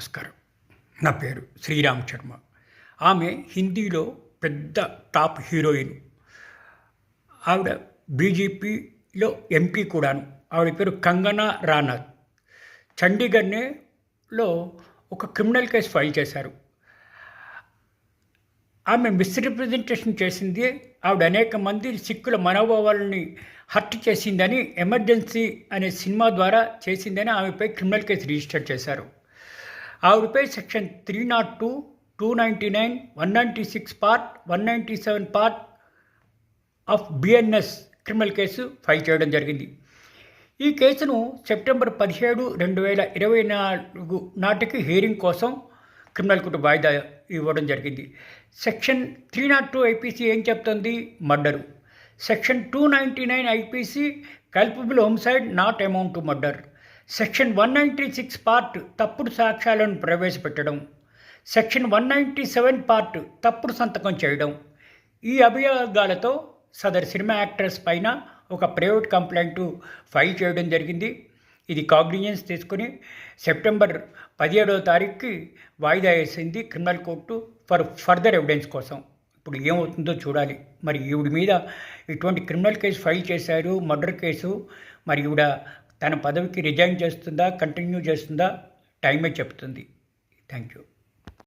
నమస్కారం. నా పేరు శ్రీరామ్ శర్మ. ఆమె హిందీలో పెద్ద టాప్ హీరోయిన్. ఆవిడ బీజేపీలో ఎంపీ కూడాను. ఆవిడ పేరు కంగనా రానత్. చండీగఢ్లో ఒక క్రిమినల్ కేసు ఫైల్ చేశారు. ఆమె మిస్రిప్రజెంటేషన్ చేసింది. ఆవిడ అనేక మంది సిక్కుల మనోభావాలని హర్ట్ చేసిందని ఎమర్జెన్సీ అనే సినిమా ద్వారా చేసిందని ఆమెపై క్రిమినల్ కేసు రిజిస్టర్ చేశారు. ఆవిడపై section three not two two ninety nine one ninety six part one ninety seven part of BNS criminal case file చేయడం జరిగింది. ఈ కేసును సెప్టెంబర్ పదిహేడు రెండు వేల ఇరవై నాలుగు నాటికి హియరింగ్ కోసం క్రిమినల్ కోర్టు వాయిదా ఇవ్వడం జరిగింది. Section three not two IPC ఏం చెప్తుంది? Murder. Section two ninety nine IPC culpable homicide not amount to murder. Section one ninety six part తప్పుడు సాక్ష్యాలను ప్రవేశపెట్టడం section one ninety seven part తప్పుడు సంతకం చేయడం. ఈ అభియోగాలతో సదర్ సినిమా యాక్ట్రెస్ పైన ఒక ప్రైవేట్ కంప్లైంట్ ఫైల్ చేయడం జరిగింది. ఇది కాగ్నిజెన్స్ తీసుకుని సెప్టెంబర్ పదిహేడవ తారీఖుకి వాయిదా వేసింది criminal court for further evidence కోసం. ఇప్పుడు ఏమవుతుందో చూడాలి. మరి ఈవిడ మీద ఇటువంటి క్రిమినల్ కేసు ఫైల్ చేశారు మర్డర్ కేసు మరి ఈవిడ తన పదవికి రిజైన్ చేస్తుందా కంటిన్యూ చేస్తుందా టైమే చెప్తుంది. Thank you